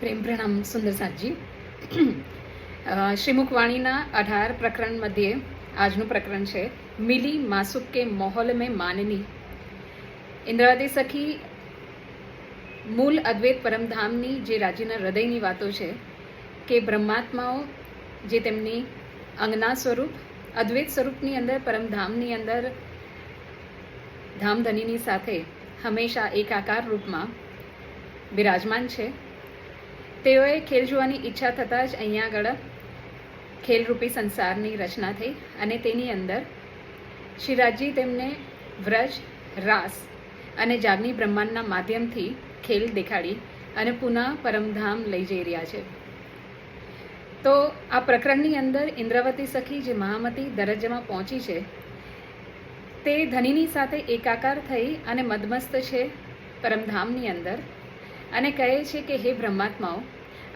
પ્રેમ પ્રણામ સુંદર સાતજી અ, શ્રીમુખવાણીના અઢાર પ્રકરણ મધ્યે આજનું પ્રકરણ છે મિલી માસુક કે મોહલ મેં માનની? ઇન્દ્રાવતી સખી મૂળ અદ્વૈત પરમધામની જે રાજ્યના હૃદયની વાતો છે કે બ્રહ્માત્માઓ જે તેમની અંગના સ્વરૂપ અદ્વૈત સ્વરૂપની અંદર પરમધામની અંદર ધામધનીની સાથે હંમેશા એકાકાર રૂપમાં બિરાજમાન છે તેઓએ ખેલ જોવાની ઈચ્છા થતાં જ અહીંયા આગળ ખેલરૂપી સંસારની રચના થઈ અને તેની અંદર શ્રીરાજજી તેમને વ્રજ, રાસ અને જાગની બ્રહ્માંડના માધ્યમથી ખેલ દેખાડી અને પુનઃ પરમધામ લઈ જઈ રહ્યા છે. તો આ પ્રકરણની અંદર ઇન્દ્રવતી સખી જે મહામતી દરજ્જામાં પહોંચી છે, તે ધનીની સાથે એકાકાર થઈ અને મદમસ્ત છે પરમધામની અંદર. અને કહે છે કે, હે બ્રહ્માત્માઓ,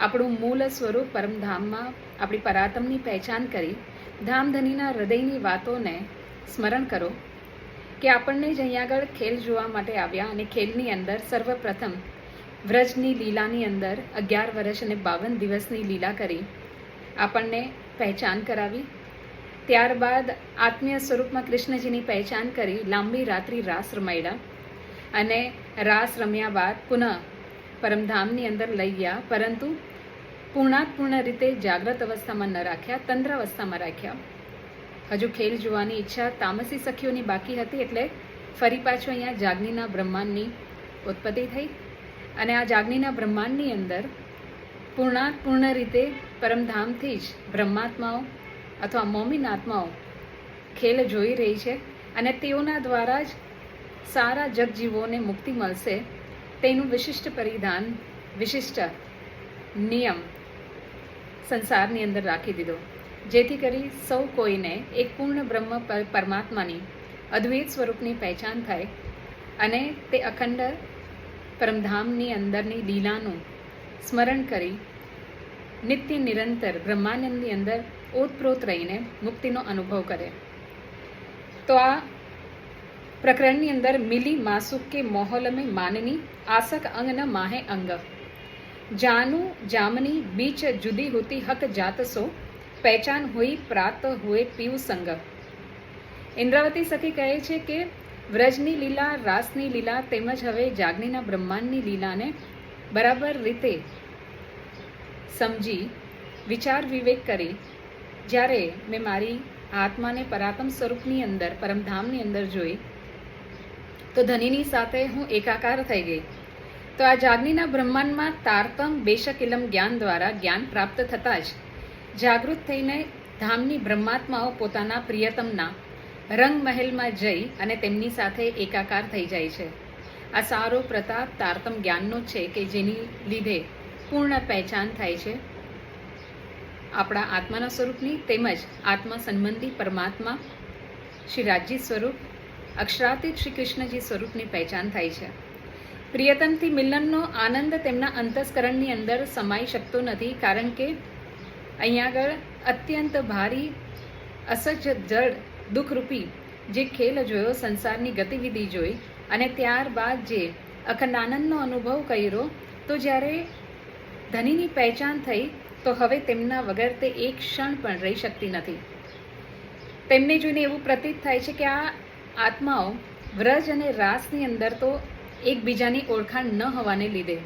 આપણું મૂળ સ્વરૂપ પરમધામમાં આપણી પરાતમની પહેચાન કરી ધામધનીના હૃદયની વાતોને સ્મરણ કરો કે આપણને જ અહીંયા આગળ ખેલ જોવા માટે આવ્યા અને ખેલની અંદર સર્વપ્રથમ વ્રજની લીલાની અંદર અગિયાર વર્ષ અને બાવન દિવસની લીલા કરી આપણને પહેચાન કરાવી. ત્યારબાદ આત્મીય સ્વરૂપમાં કૃષ્ણજીની પહેચાન કરી લાંબી રાત્રિ રાસ રમાડ્યા અને રાસ રમ્યા બાદ પુનઃ પરમધામની અંદર લઈ ગયા, પરંતુ પૂર્ણાત્પૂર્ણ રીતે જાગ્રત અવસ્થામાં ન રાખ્યા તંદ્ર અવસ્થામાં રાખ્યા. હજુ ખેલ જોવાની ઈચ્છા તામસી સખીઓની બાકી હતી એટલે ફરી પાછું અહીંયા જાગનીના બ્રહ્માંડની ઉત્પત્તિ થઈ અને આ જાગનીના બ્રહ્માંડની અંદર પૂર્ણાત્પૂર્ણ રીતે પરમધામથી જ બ્રહ્માત્માઓ અથવા મોમીન આત્માઓ ખેલ જોઈ રહી છે અને તેઓના દ્વારા જ સારા જગજીવોને મુક્તિ મળશે તેનું વિશિષ્ટ પરિધાન, વિશિષ્ટ નિયમ સંસારની અંદર રાખી દીધો. જેથી કરી સૌ કોઈને એક પૂર્ણ બ્રહ્મ પર- પરમાત્માની અદ્વૈત સ્વરૂપની પહેચાન થાય અને તે અખંડ પરમધામની અંદરની લીલાનું સ્મરણ કરી નિત્ય નિરંતર બ્રહ્માનંદની અંદર ઓતપ્રોત રહીને મુક્તિનો અનુભવ કરે. તો આ પ્રકરણની અંદર મિલી માસુક કે મોહલમે માનની આસક અંગ માહે અંગ. જાનુ જામની બીચ જુદી હોતી હક જાતસો પહેચાન હોઈ પ્રાત હોય પીવ સંગ. ઇન્દ્રાવતી સખી કહે છે કે, વ્રજની લીલા, રાસની લીલા તેમજ હવે જાગનીના બ્રહ્માંડની લીલાને બરાબર રીતે સમજી, વિચાર વિવેક કરી, જ્યારે મેં મારી આત્માને પરાક્રમ સ્વરૂપની અંદર, પરમધામની અંદર જોઈ તો ધનીની સાથે હું એકાકાર થઈ ગઈ. તો આ જાગનીના બ્રહ્માંડમાં તારતમ બેશક ઇલમ જ્ઞાન દ્વારા જ્ઞાન પ્રાપ્ત થતાં જ જાગૃત થઈને ધામની બ્રહ્માત્માઓ પોતાના પ્રિયતમના રંગ મહેલમાં જઈ અને તેમની સાથે એકાકાર થઈ જાય છે. આ સારો પ્રતાપ તારતમ જ્ઞાનનો છે કે જેની લીધે પૂર્ણ પહેચાન થાય છે. આપણા આત્માના સ્વરૂપની તેમજ આત્મા સંબંધી પરમાત્મા શ્રી રાજજી સ્વરૂપ અક્ષરાતીત શ્રી કૃષ્ણજી સ્વરૂપની પહેચાન થાય છે. પ્રિયતમથી મિલનનો આનંદ તેમના અંતસ્કરણની અંદર સમાઈ શકતો નથી કારણ કે અહીંયા આગળ અત્યંત ભારી અસજ જળ દુઃખરૂપી જે ખેલ જોયો, સંસારની ગતિવિધિ જોઈ અને ત્યારબાદ જે અખંડ આનંદનો અનુભવ કર્યો, તો જ્યારે ધનીની પહેચાન થઈ, તો હવે તેમના વગર તે એક ક્ષણ પણ રહી શકતી નથી. તેમને જોઈને એવું પ્રતીત થાય છે કે આ આત્માઓ વ્રજ અને રાસની અંદર તો એકબીજાની ઓળખાણ ન હોવાને લીધે.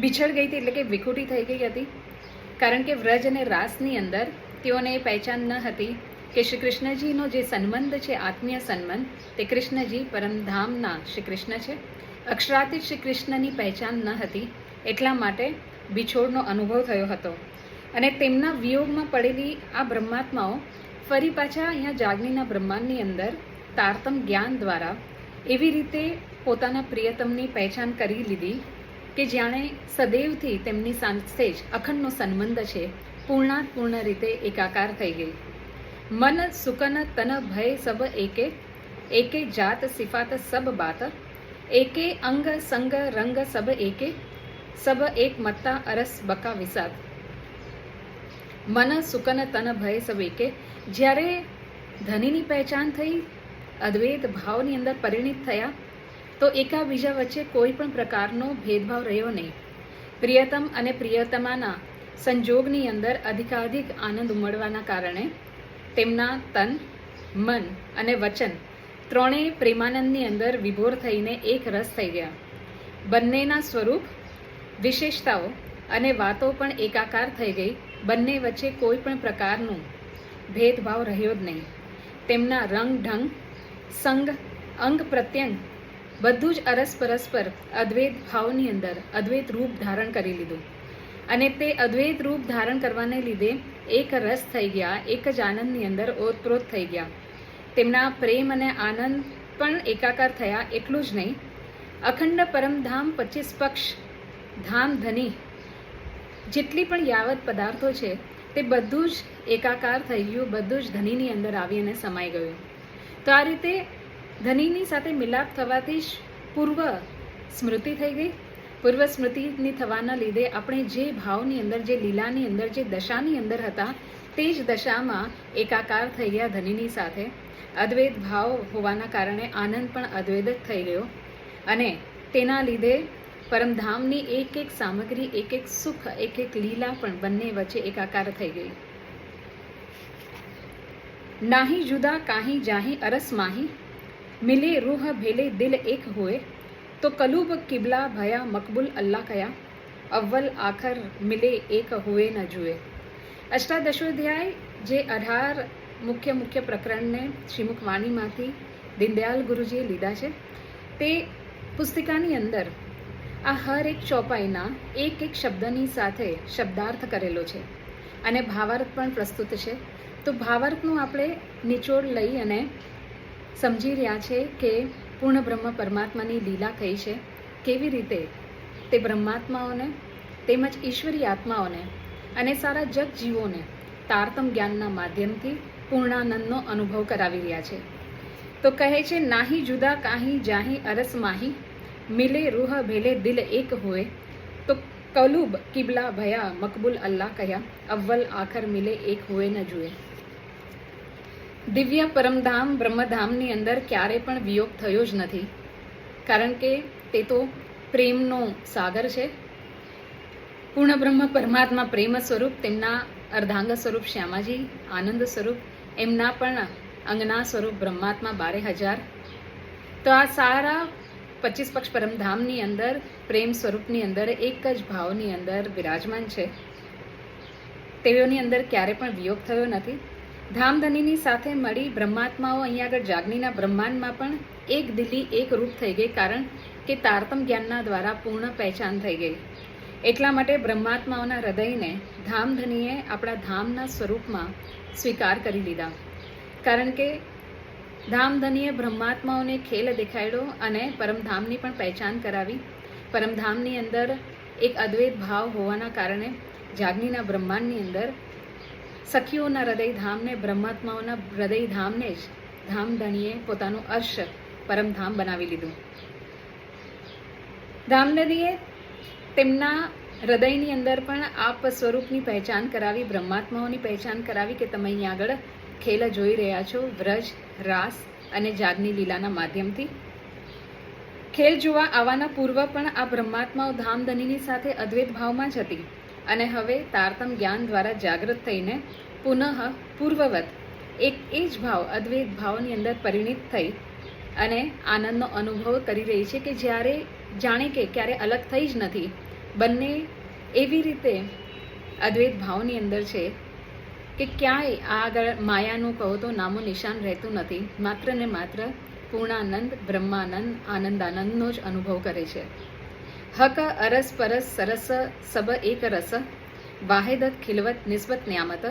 બિછળ ગઈ હતી એટલે કે વિખૂટી થઈ ગઈ હતી. કારણ કે વ્રજ અને રાસની અંદર તેઓને એ પહેચાન ન હતી કે શ્રી કૃષ્ણજીનો જે સંબંધ છે, આત્મીય સંબંધ, તે કૃષ્ણજી પરમધામના શ્રી કૃષ્ણ છે. અક્ષરાતીત શ્રી કૃષ્ણની પહેચાન ન હતી, એટલા માટે બિછોડનો અનુભવ થયો હતો. અને તેમના વિયોગમાં પડેલી આ બ્રહ્માત્માઓ ફરી પાછા અહીંયા જાગણીના બ્રહ્માંડની અંદર તારતમ જ્ઞાન દ્વારા એવી રીતે પોતાના પ્રિયતમની પહેચાન કરી લીધી કે જાણે સદૈવથી તેમની સાથે જ અખંડનો સંબંધ છે, પૂર્ણાત્પૂર્ણ રીતે એકાકાર થઈ ગઈ. મન સુકન તન ભય સબ એકે એકે જાત સિફાત સબ બાત, એકે અંગ સંગ રંગ સબ એકે, સબ એક મત્તા અરસ બકા વિસાદ મન સુકન તન ભય સવેકે. જ્યારે ધનીની પહેચાન થઈ, અદ્વૈત ભાવની અંદર પરિણિત થયા, તો એકાબીજા વચ્ચે કોઈ પણ પ્રકારનો ભેદભાવ રહ્યો નહીં. પ્રિયતમ અને પ્રિયતમાના સંજોગની અંદર અધિકાધિક આનંદ ઉમળવાના કારણે તેમના તન, મન અને વચન ત્રણેય પ્રેમાનંદની અંદર વિભોર થઈને એક રસ થઈ ગયા. બંનેના સ્વરૂપ, વિશેષતાઓ અને વાતો પણ એકાકાર થઈ ગઈ. બંને વચ્ચે કોઈ પણ પ્રકારનું ભેદભાવ રહ્યો જ નહીં. તેમના રંગ, ઢંગ, સંગ, અંગ પ્રત્યંગ બધું જ અરસ પરસ્પર અદ્વૈત ભાવની અંદર અદ્વૈત રૂપ ધારણ કરી લીધું. અને તે અદ્વૈત રૂપ ધારણ કરવાને લીધે એક રસ થઈ ગયા, એક જ આનંદની અંદર ઓતપ્રોત થઈ ગયા. તેમના પ્રેમ અને આનંદ પણ એકાકાર થયા એટલું જ નહીં. અખંડ પરમધામ પચીસ પક્ષ ધામ ધની જેટલી પણ યાવત પદાર્થો છે, તે બધું જ એકાકાર થઈ ગયું, બધું જ ધનીની અંદર આવી અને સમાઈ ગયું. તો આ રીતે ધનીની સાથે મિલાપ થવાથી જ પૂર્વ સ્મૃતિ થઈ ગઈ. પૂર્વ સ્મૃતિની થવાના લીધે આપણે જે ભાવની અંદર, જે લીલાની અંદર, જે દશાની અંદર હતા, તે જ દશામાં એકાકાર થઈ ગયા ધનીની સાથે. અદ્વૈત ભાવ હોવાના કારણે આનંદ પણ અદ્વૈત જ થઈ ગયો. અને તેના લીધે પરમધામની એક એક સામગ્રી, એક એક સુખ, એક એક લીલા પણ બંને વચ્ચે એકાકાર થઈ ગઈ. નાહી જુદા, કાહી જાહી, અરસ માહી, મિલે રૂહ ભેલે દિલ એક હોય તો કલુબ કિબલા ભયા મકબુલ અલ્લાહ કયા, અવ્વલ આખર મિલે એક હોય ન જુએ. અષ્ટાદશોધ્યાય જે અઢાર મુખ્ય મુખ્ય પ્રકરણને શ્રીમુખ વાણીમાંથી દીનદયાલ ગુરુજીએ લીધા છે, તે પુસ્તિકાની અંદર આ હર એક ચોપાઈના, એક એક શબ્દની સાથે શબ્દાર્થ કરેલો છે. અને ભાવાર્થ પણ પ્રસ્તુત છે. તો ભાવાર્થનું આપણે નિચોડ લઈ અને સમજી રહ્યા છે કે પૂર્ણ બ્રહ્મ પરમાત્માની લીલા કઈ છે, કેવી રીતે તે બ્રહ્માત્માઓને, તેમજ ઈશ્વરી આત્માઓને અને સારા જગ જીવોને તારતમ જ્ઞાનના માધ્યમથી પૂર્ણાનંદનો અનુભવ કરાવી રહ્યા છે. તો કહે છે, નાહી જુદા કાહી જાહી અરસ માહી મિલે રૂહ ભેલે દિલ એક હોય તો કલુબ કિબલા ભયા મકબૂલ અલ્લાહ કહ્યા અવ્વલ આખર મિલે એક હોય ન જુએ દિવ્ય પરમધામ બ્રહ્મધામની અંદર ક્યારે પણ વિયોગ થયો જ નથી કારણ કે તે તો પ્રેમનો સાગર છે પૂર્ણ બ્રહ્મ પરમાત્મા પ્રેમ સ્વરૂપ તેમના અર્ધાંગ સ્વરૂપ શ્યામાજી આનંદ સ્વરૂપ એમના પણ અંગના સ્વરૂપ બ્રહ્માત્મા બારે હજાર તો આ સારા પચીસ પક્ષ પરમધામની અંદર, પ્રેમ સ્વરૂપની અંદર, એક જ ભાવની અંદર બિરાજમાન છે. તેઓની અંદર ક્યારે પણ વિયોગ થયો નથી. ધામધનીની સાથે મળી બ્રહ્માત્માઓ અહીંયા આગળ જાગનીના બ્રહ્માંડમાં પણ એક દિલ્હી, એક રૂપ થઈ ગઈ કારણ કે તારતમ જ્ઞાનના દ્વારા પૂર્ણ પહેચાન થઈ ગઈ. એટલા માટે બ્રહ્માત્માઓના હૃદયને ધામધનીએ આપણા ધામના સ્વરૂપમાં સ્વીકાર કરી લીધા. કારણ કે ધામધનીએ બ્રહ્માત્માઓને ખેલ દેખાડ્યો અને પરમધામની પણ પહેચાન કરાવી. પરમધામની અંદર એક અદ્વૈત ભાવ હોવાના કારણે જાગનીના બ્રહ્માંડની અંદર સખીઓના હૃદય ધામને બ્રહ્માત્માઓના હૃદય ધામને જ ધામધણીએ પોતાનું અર્શ પરમધામ બનાવી લીધું. ધામધણીએ તેમના હૃદયની અંદર પણ આપ સ્વરૂપની પહેચાન કરાવી, બ્રહ્માત્માઓની પહેચાન કરાવી કે તમે અહીંયા આગળ ખેલ જોઈ રહ્યા છો, વ્રજ, રાસ અને જાગની લીલાના માધ્યમથી. ખેલ જોવા આવવાના પૂર્વ પણ આ બ્રહ્માત્માઓ ધામધનીની સાથે અદ્વૈત ભાવમાં જ હતી અને હવે તારતમ જ્ઞાન દ્વારા જાગૃત થઈને પુનઃ પૂર્વવત, એક એ જ ભાવ અદ્વૈત ભાવની અંદર પરિણિત થઈ અને આનંદનો અનુભવ કરી રહી છે કે જ્યારે જાણે કે ક્યારે અલગ થઈ જ નથી બંને એવી રીતે અદ્વૈત ભાવની અંદર છે કે ક્યાંય આ આગળ માયાનું કહો તો નામો નિશાન રહેતું નથી. માત્ર ને માત્ર પૂર્ણાનંદ, બ્રહ્માનંદ, આનંદાનંદનો જ અનુભવ કરે છે. હક, અરસ, પરસ, સરસ, સબ, એક, રસ, વાહેદત, ખિલવત, નિસ્બત, ન્યામત,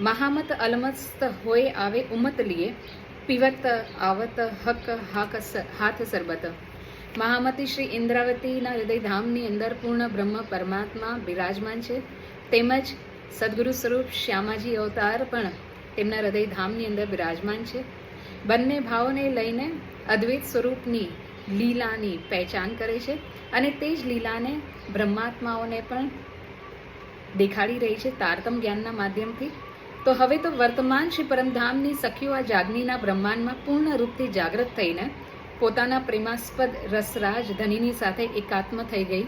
મહામત, અલમસ્ત, હોય, આવે, ઉમત, લીએ, પીવત, આવત, હક હાક હાથ, સરબત મહામતી શ્રી ઇન્દ્રાવતીના હૃદયધામની અંદર પૂર્ણ બ્રહ્મ પરમાત્મા બિરાજમાન છે. તેમજ સદગુરુ સ્વરૂપ શ્યામાજી અવતાર પણ તેમના હૃદયધામની અંદર બિરાજમાન છે. બંને ભાવોને લઈને અદ્વૈત સ્વરૂપની લીલાની પહેચાન કરે છે અને તે જ લીલાને બ્રહ્માત્માઓને પણ દેખાડી રહી છે તારતમ જ્ઞાનના માધ્યમથી. તો હવે તો વર્તમાન શ્રી પરમધામની સખીઓ આ જાગનીના બ્રહ્માંડમાં પૂર્ણ રૂપથી જાગૃત થઈને પોતાના પ્રેમાસ્પદ રસરાજ ધનીની સાથે એકાત્મ થઈ ગઈ,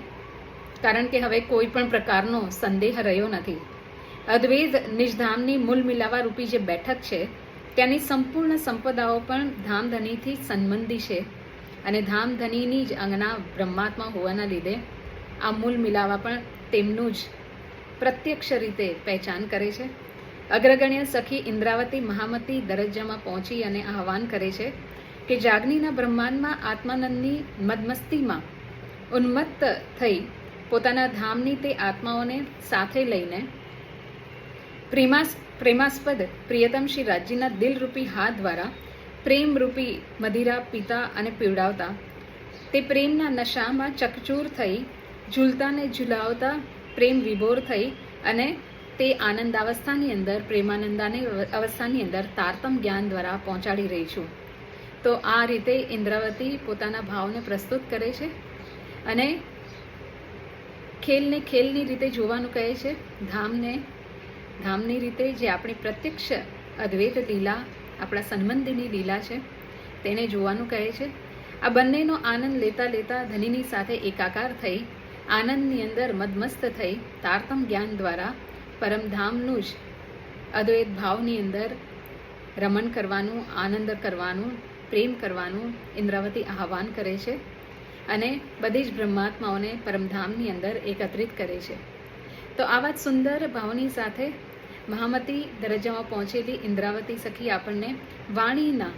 કારણ કે હવે કોઈ પણ પ્રકારનો સંદેહ રહ્યો નથી. અદ્વૈત નિજધામની મૂલ મિલાવા રૂપી જે બેઠક છે, ત્યાંની સંપૂર્ણ સંપદાઓ પણ ધામધનીથી સંબંધી છે અને ધામધનીની જ અંગના બ્રહ્માત્મા હોવાના લીધે આ મૂલ મિલાવા પણ તેમનું જ પ્રત્યક્ષ રીતે પહેચાન કરે છે. અગ્રગણ્ય સખી ઇન્દ્રાવતી મહામતી દરજ્જામાં પહોંચી અને આહવાન કરે છે કે જાગનીના બ્રહ્માંડમાં આત્માનંદની મદમસ્તીમાં ઉન્મત્ત થઈ પોતાના ધામની તે આત્માઓને સાથે લઈને પ્રેમાસ, પ્રેમાસ્પદ પ્રિયતમ શ્રી રાજ્યના દિલરૂપી હાથ દ્વારા પ્રેમરૂપી મદિરા પીતા અને પીવડાવતા, તે પ્રેમના નશામાં ચકચૂર થઈ, ઝૂલતાને ઝુલાવતા પ્રેમ વિભોર થઈ અને તે આનંદાવસ્થાની અંદર, પ્રેમાનંદાની અવસ્થાની અંદર તારતમ જ્ઞાન દ્વારા પહોંચાડી રહી છું. તો આ રીતે ઇન્દ્રાવતી પોતાના ભાવને પ્રસ્તુત કરે છે અને ખેલને ખેલની રીતે જોવાનું કહે છે. ધામને, ધામની રીતે જે આપણી પ્રત્યક્ષ અદ્વૈત લીલા, આપણા સંબંધીની લીલા છે, તેને જોવાનું કહે છે. આ બંનેનો આનંદ લેતા લેતા ધનીની સાથે એકાકાર થઈ, આનંદની અંદર મદમસ્ત થઈ, તારતમ જ્ઞાન દ્વારા પરમધામનું જ અદ્વૈત ભાવની અંદર રમણ કરવાનું, આનંદ કરવાનું પ્રેમ કરવાનું ઇન્દ્રાવતી આહવાન કરે છે અને બધી જ બ્રહ્માત્માઓને પરમધામની અંદર એકત્રિત કરે છે. તો આવા જ સુંદર ભાવની સાથે મહામતી દરજ્જામાં પહોંચેલી ઇન્દ્રાવતી સખી આપણને વાણીના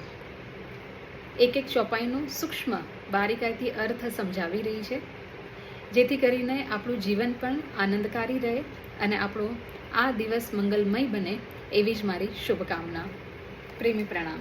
એક એક ચોપાઈનું સૂક્ષ્મ બારીકાઈથી અર્થ સમજાવી રહી છે. જેથી કરીને આપણું જીવન પણ આનંદકારી રહે અને આપણો આ દિવસ મંગલમય બને એવી જ મારી શુભકામના. પ્રેમી પ્રણામ.